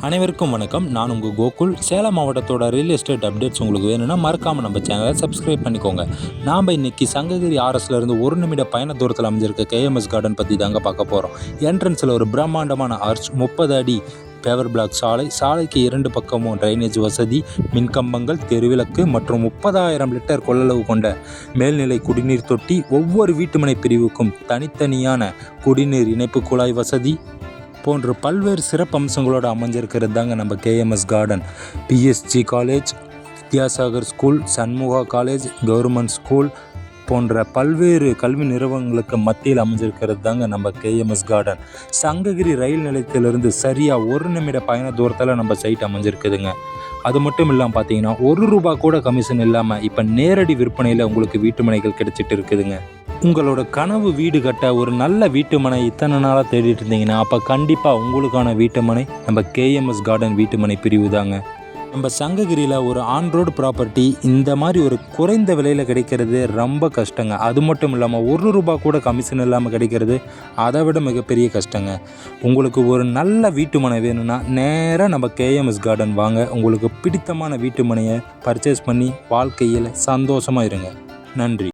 அனைவருக்கும் வணக்கம். நான் உங்கள் கோகுல். சேலம் மாவட்டத்தோட ரியல் எஸ்டேட் அப்டேட்ஸ் உங்களுக்கு வேணும்னா மறக்காமல் நம்ம சேனலை சப்ஸ்கிரைப் பண்ணிக்கோங்க. நாம் இன்றைக்கி சங்ககிரி ஆர்எஸ்லேருந்து ஒரு நிமிட பயண தூரத்தில் அமைஞ்சிருக்க கேஎம்எஸ் கார்டன் பற்றி தாங்க பார்க்க போகிறோம் என்ட்ரன்ஸில் ஒரு பிரம்மாண்டமான ஆர்ச் முப்பது அடி பேவர் பிளாக் சாலை சாலைக்கு இரண்டு பக்கமும் ட்ரைனேஜ் வசதி மின்கம்பங்கள் தெருவிளக்கு மற்றும் முப்பதாயிரம் லிட்டர் கொள்ளளவு கொண்ட மேல்நிலை குடிநீர் தொட்டி ஒவ்வொரு வீட்டுமனை பிரிவுக்கும் தனித்தனியான குடிநீர் இணைப்பு குழாய் வசதி போன்ற பல்வேறு சிறப்பம்சங்களோடு அமைஞ்சிருக்கிறது தாங்க நம்ம KMS garden PSG college Vidyasagar school Shanmuga college government school போன்ற பல்வேறு கல்வி நிறுவனங்களுக்கு மத்தியில் அமைஞ்சிருக்கிறது தாங்க நம்ம கேஎம்எஸ் கார்டன் சங்ககிரி ரயில் நிலையத்திலிருந்து சரியாக ஒரு நிமிட பயண தூரத்தில் நம்ம சைட் அமைஞ்சிருக்குதுங்க. அது மட்டும் இல்லாமல் பார்த்தீங்கன்னா ஒரு ரூபா கூட கமிஷன் இல்லாமல் இப்போ நேரடி விற்பனையில் உங்களுக்கு வீட்டுமனைகள் கிடைச்சிட்டு இருக்குதுங்க. உங்களோட கனவு வீடு கட்ட ஒரு நல்ல வீட்டுமனை இத்தனை நாளாக தேடிட்டு இருந்தீங்கன்னா அப்போ கண்டிப்பாக உங்களுக்கான வீட்டுமனை நம்ம கேஎம்எஸ் கார்டன் வீட்டுமனை பிரிவு தாங்க. நம்ம சங்ககிரியில் ஒரு ஆன் ரோடு ப்ராப்பர்ட்டி இந்த மாதிரி ஒரு குறைந்த விலையில் கிடைக்கிறது ரொம்ப கஷ்டங்க. அது மட்டும் இல்லாமல் ஒரு ரூபா கூட கமிஷன் இல்லாமல் கிடைக்கிறது அதை விட மிகப்பெரிய கஷ்டங்க. உங்களுக்கு ஒரு நல்ல வீட்டுமனை வேணும்னா நேராக நம்ம கேஎம்எஸ் கார்டன் வாங்க. உங்களுக்கு பிடித்தமான வீட்டுமனையை பர்ச்சேஸ் பண்ணி வாழ்க்கையில் சந்தோஷமாக இருங்க. நன்றி.